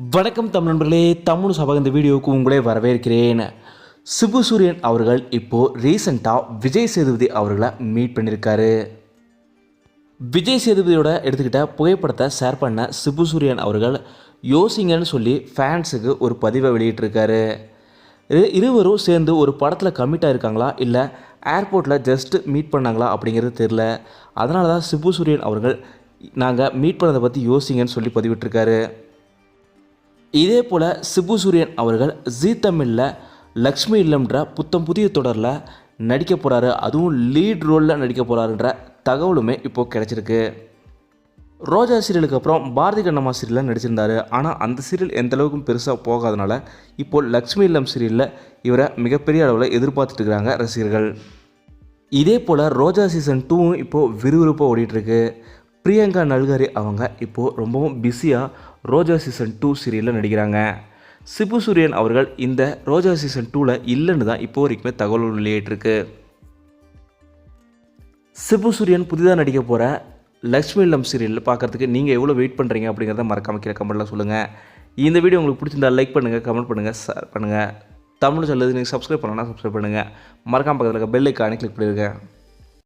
வணக்கம் தமிழ் நண்பர்களே தமிழ் சபா இந்த வீடியோவுக்கு உங்களே வரவேற்கிறேன். சிபு சூரியன் அவர்கள் இப்போது ரீசெண்டாக விஜய் சேதுபதி அவர்களை மீட் பண்ணியிருக்காரு விஜய் சேதுபதியோட எடுத்துக்கிட்ட புகைப்படத்தை ஷேர் பண்ண சிபு சூரியன் அவர்கள் யோசிங்கன்னு சொல்லி ஃபேன்ஸுக்கு ஒரு பதிவை வெளியிட்டிருக்காரு. இரு- இருவரும் சேர்ந்து ஒரு படத்தில் கமிட்டாக இருக்காங்களா இல்லை ஏர்போர்ட்டில் ஜஸ்ட்டு மீட் பண்ணாங்களா? அப்படிங்கிறது தெரில அதனால தான் சிபு சூரியன் அவர்கள் நாங்கள் மீட் பண்ணதை பற்றி யோசிங்கன்னு சொல்லி பதிவிட்டிருக்காரு. இதே போல் சிபு சூரியன் அவர்கள் ஜீ தமிழில் லக்ஷ்மி இல்லம்ன்ற புத்தம் புதிய தொடரில் நடிக்க போகிறாரு அதுவும் லீட் ரோலில் நடிக்க போகிறாருன்ற தகவலுமே இப்போது கிடச்சிருக்கு. ரோஜா சீரியலுக்கு அப்புறம் பாரதி கண்ணம்மா சீரியலில் நடிச்சிருந்தாரு. ஆனால் அந்த சீரியல் எந்த அளவுக்கும் பெருசாக போகாதனால இப்போ லக்ஷ்மி இல்லம் சீரியலில் இவரை மிகப்பெரிய அளவில் எதிர்பார்த்துட்டு இருக்கிறாங்க ரசிகர்கள். இதே போல் ரோஜா சீசன் டூவும் இப்போது விறுவிறுப்பாக ஓடிட்டுருக்கு பிரியங்கா நல்காரி அவங்க இப்போது ரொம்பவும் பிஸியாக ரோஜா சீசன் டூ சீரியலில் நடிக்கிறாங்க. சிபு சூரியன் அவர்கள் இந்த ரோஜா சீசன் டூவில் இல்லைன்னு தான் இப்போ வரைக்குமே தகவல் வெளியிட்டிருக்கு சிபு சூரியன் புதிதாக நடிக்க போகிற லக்ஷ்மி இல்லம் சீரியல் பார்க்குறதுக்கு நீங்கள் எவ்வளோ வெயிட் பண்ணுறீங்க அப்படிங்கிறத மறக்காம கீழே கமெண்ட்டில் சொல்லுங்கள் இந்த வீடியோ உங்களுக்கு பிடிச்சிருந்தா லைக் பண்ணுங்கள் கமெண்ட் பண்ணுங்கள் ஷேர் பண்ணுங்கள் தமிழ் சொல்லுது நீங்கள் சப்ஸ்கிரைப் பண்ணலாம் சப்ஸ்கிரைப் பண்ணுங்கள் மறக்காம பக்கத்தில் இருக்க பெல் ஐக்கானே கிளிக் பண்ணிடுங்க